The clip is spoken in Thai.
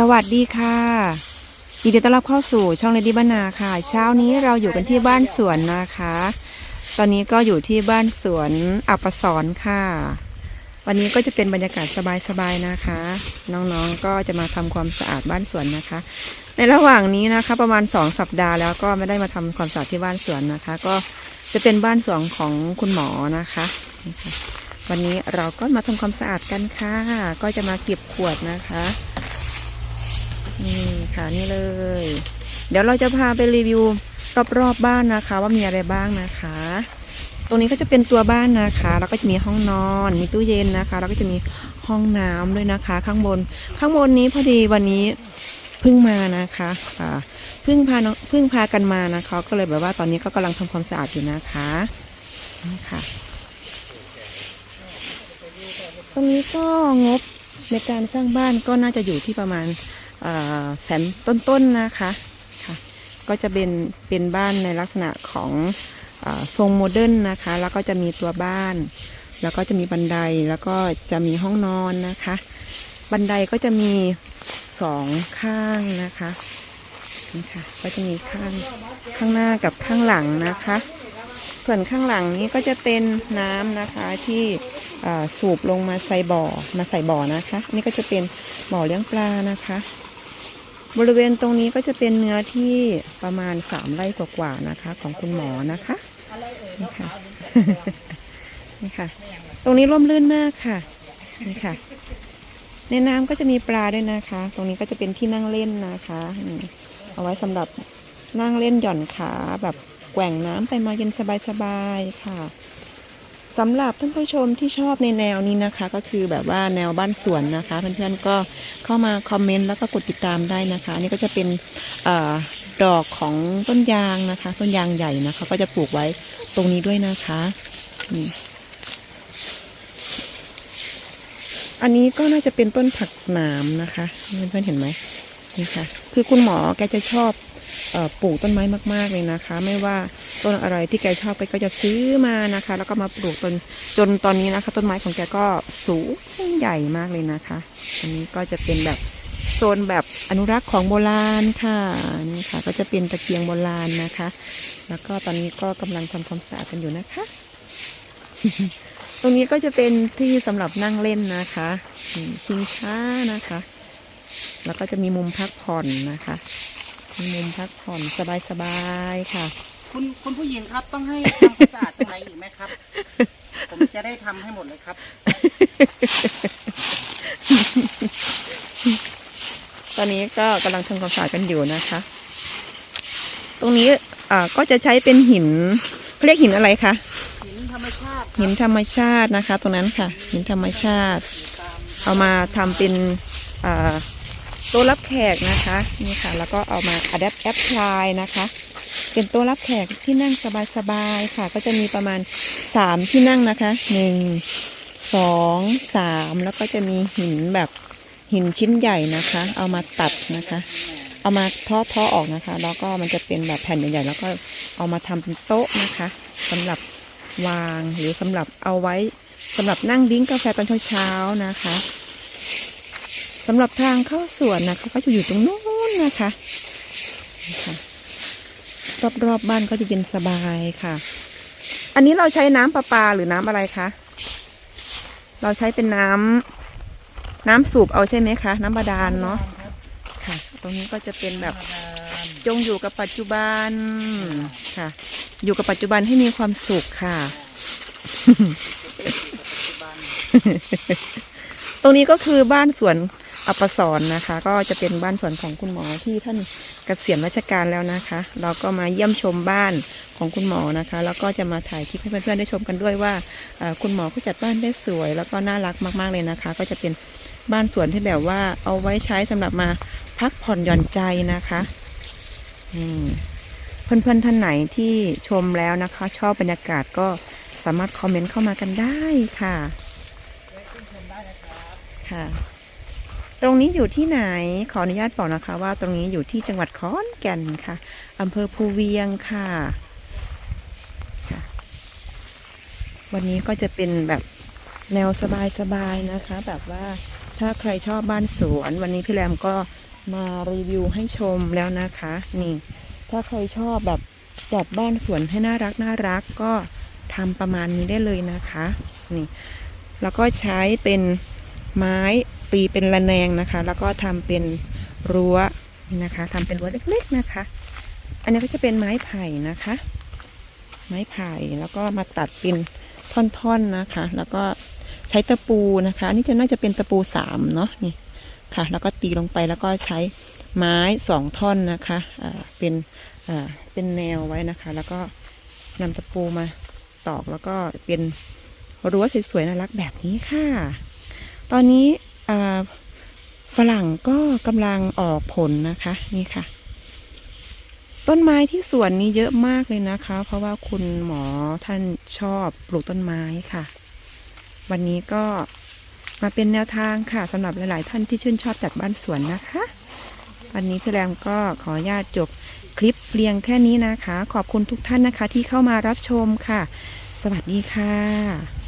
สวัสดีค่ะยินดีต้อนรับเข้าสู่ช่องเลดี้บ้านนาค่ะ เช้านี้เราอยู่กันที่บ้านสวนนะคะ ตอนนี้ก็อยู่ที่บ้านสวนอัปสรค่ะ วันนี้ก็จะเป็นบรรยากาศสบายๆนะคะ น้องๆก็จะมาทำความสะอาดบ้านสวนนะคะ ในระหว่างนี้นะคะ ประมาณสองสัปดาห์แล้วก็ไม่ได้มาทำความสะอาดที่บ้านสวนนะคะ ก็จะเป็นบ้านสวนของคุณหมอนะคะวันนี้เราก็มาทำความสะอาดกันค่ะ ก็จะมาเก็บขวดนะคะ ค่ะนี่เลย เดี๋ยวเราจะพาไปรีวิวรอบๆบบ้านนะคะ ว่ามีอะไรบ้างนะคะ ตรงนี้ก็จะเป็นตัวบ้านนะคะ แล้วก็จะมีห้องนอน มีตู้เย็นนะคะ แล้วก็จะมีห้องน้ำด้วยนะคะ ข้างบน ข้างบนนี้พอดีวันนี้เพิ่งมานะคะอ่าเพิ่งพาน้องเพิ่งพากันมานะคะ ก็เลยแบบว่าตอนนี้ก็กำลังทำความสะอาดอยู่นะคะนี่ค่ะ ตรงนี้ก็งบในการสร้างบ้านก็น่าจะอยู่ที่ประมาณ แสนต้นๆนะคะค่ะ ก็จะเป็นเป็นบ้านในลักษณะของอทรงโมเดิร์นนะคะ แล้วก็จะมีตัวบ้าน แล้วก็จะมีบันไดแล้วก็จะมีห้องนอนนะคะ บันไดก็จะมีสองข้างนะคะนี่ค่ะก็จะมีข้างข้างหน้ากับข้างหลังนะคะ ส่วนข้างหลังนี้ก็จะเป็นน้ำนะคะที่สูบลงมาใส่บ่อมาใส่บ่อนะคะนนี่ก็จะเป็นบ่อเลี้ยงปลานะคะ บริเวณตรงนี้ก็จะเป็นเนื้อที่ประมาณสามไร่กว่าๆนะคะ ของคุณหมอนะคะนี่ค่ะนี่ค่ะ ตรงนี้ร่มรื่นมากค่ะนี่ค่ะ ในน้ำก็จะมีปลาด้วยนะคะ ตรงนี้ก็จะเป็นที่นั่งเล่นนะคะเอาไว้สำหรับนั่งเล่นหย่อนขาแบบแกว่งน้ำไปมาเย็นสบายๆค่ะ สำหรับท่านผู้ชมที่ชอบในแนวนี้นะคะ ก็คือแบบว่าแนวบ้านสวนนะคะเพื่อนๆก็เข้ามาคอมเมนต์แล้วก็กดติดตามได้นะคะนี่ก็จะเป็นอดอกของต้นยางนะคะ ต้นยางใหญ่นะคะ ก็จะปลูกไว้ตรงนี้ด้วยนะคะอันนี้ก็น่าจะเป็นต้นผักหนามนะคะเพื่อนๆเห็นไหมนี่ค่ะ คือคุณหมอแกจะชอบ ปลูกต้นไม้มากๆเลยนะคะ ไม่ว่าต้นอะไรที่แกชอบแกก็จะซื้อมานะคะ แล้วก็มาปลูกจนจนตอนนี้นะคะ ต้นไม้ของแกก็สูงใหญ่มากเลยนะคะ อันนี้ก็จะเป็นแบบโซนแบบอนุรักษ์ของโบราณค่ะนี่ค่ะ ก็จะเป็นตะเกียงโบราณนะคะ แล้วก็ตอนนี้ก็กำลังทำความสะอาดกันอยู่นะคะ ตรงนี้ก็จะเป็นที่สำหรับนั่งเล่นนะคะชิงช้านะคะ แล้วก็จะมีมุมพักผ่อนนะคะ มีมุมพักผ่อนสบายๆค่ะ คุณคุณผู้หญิงครับต้องให้ทำความสะอาดตรงไหนอีกไหมครับ ผมจะได้ทำให้หมดเลยครับ ตอนนี้ก็กำลังทำความสะอาดกันอยู่นะคะ ตรงนี้อ่าก็จะใช้เป็นหินเขาเรียกหินอะไรคะหินธรรมชาติหินธรรมชาตินะคะ ตรงนั้นค่ะ หินธรรมชาติ เอามาทำเป็นอ่าโต๊ะรับแขกนะคะนี่ค่ะ แล้วก็เอามา adapt a p p l y นะคะเป็นต๊ะรับแขกที่นั่งสบายๆค่ะ ก็จะมีประมาณสามที่นั่งนะคะหนึ่งสองสามแล้วก็จะมีหินแบบหินชิ้นใหญ่นะคะ เอามาตัดนะคะ เอามาเทาะๆออกนะคะ แล้วก็มันจะเป็นแบบแผ่นใหญ่ๆแล้วก็เอามาทำเป็นโต๊ะนะคะสำหรับวางหรือสำหรับเอาไว้สำหรับนั่งดิ้งกาแฟตอนเช้าๆนะคะ สำหรับทางเข้าสวนนะคะก็จะอยู่ตรงนู้นนะคะนะคะรอบๆบบ้านก็จะเย็นสบายค่ะ อันนี้เราใช้น้ำประปาหรือน้ำอะไรคะ เราใช้เป็นน้ำน้ำสูบเอาใช่ไหมคะ น้ำบาดาลเนาะค่ะ ตรงนี้ก็จะเป็นแบบจงอยู่กับปัจจุบันค่ะ อยู่กับปัจจุบันให้มีความสุขค่ะ ตรงนี้ก็คือบ้านสวน อัปสรนะคะ ก็จะเป็นบ้านสวนของคุณหมอที่ท่านเกษียณราชการแล้วนะคะ เราก็มาเยี่ยมชมบ้านของคุณหมอนะคะ แล้วก็จะมาถ่ายคลิปให้เพื่อนๆได้ชมกันด้วยว่าคุณหมอเขาจัดบ้านได้สวย แล้วก็น่ารักมากๆเลยนะคะ ก็จะเป็นบ้านสวนที่แบบว่าเอาไว้ใช้สำหรับมาพักผ่อนหย่อนใจนะคะเพื่อนๆท่านไหนที่ชมแล้วนะคะ ชอบบรรยากาศก็สามารถคอมเมนต์เข้ามากันได้ค่ะค่ะ ตรงนี้อยู่ที่ไหน ขออนุญาตบอกนะคะ ว่าตรงนี้อยู่ที่จังหวัดขอนแก่นค่ะอำเภอภูเวียงค่ะค่ะ วันนี้ก็จะเป็นแบบแนวสบายๆนะคะ แบบว่าถ้าใครชอบบ้านสวน วันนี้พี่แรมก็มารีวิวให้ชมแล้วนะคะ นี่ ถ้าใครชอบแบบจัดบ้านสวนให้น่ารักน่ารักก็ทำประมาณนี้ได้เลยนะคะ นี่ แล้วก็ใช้เป็นไม้ีเป็นระแนงนะคะ แล้วก็ทำเป็นรั้วนี่นะคะทำเป็นรั้วเล็กๆนะคะ อันนี้ก็จะเป็นไม้ไผ่นะคะ ไม้ไผ่แล้วก็มาตัดเป็นท่อนๆนะคะ แล้วก็ใช้ตะปูนะคะนี่จะน่าจะเป็นตะปูสามเนาะนี่ค่ะ แล้วก็ตีลงไปแล้วก็ใช้ไม้สองท่อนนะคะอ่าเป็นอ่าเป็นแนวไว้นะคะ แล้วก็นำตะปูมาตอกแล้วก็เป็นรั้วสวยๆน่ารักแบบนี้ค่ะ ตอนนี้ ฝรั่งก็กำลังออกผลนะคะ นี่ค่ะ ต้นไม้ที่สวนนี้เยอะมากเลยนะคะ เพราะว่าคุณหมอท่านชอบปลูกต้นไม้ค่ะ วันนี้ก็มาเป็นแนวทางค่ะสำหรับหลาย ๆ ท่านที่ชื่นชอบจัดบ้านสวนนะคะ วันนี้พี่แรมก็ขออนุญาตจบคลิปเรียงแค่นี้นะคะ ขอบคุณทุกท่านนะคะที่เข้ามารับชมค่ะ สวัสดีค่ะ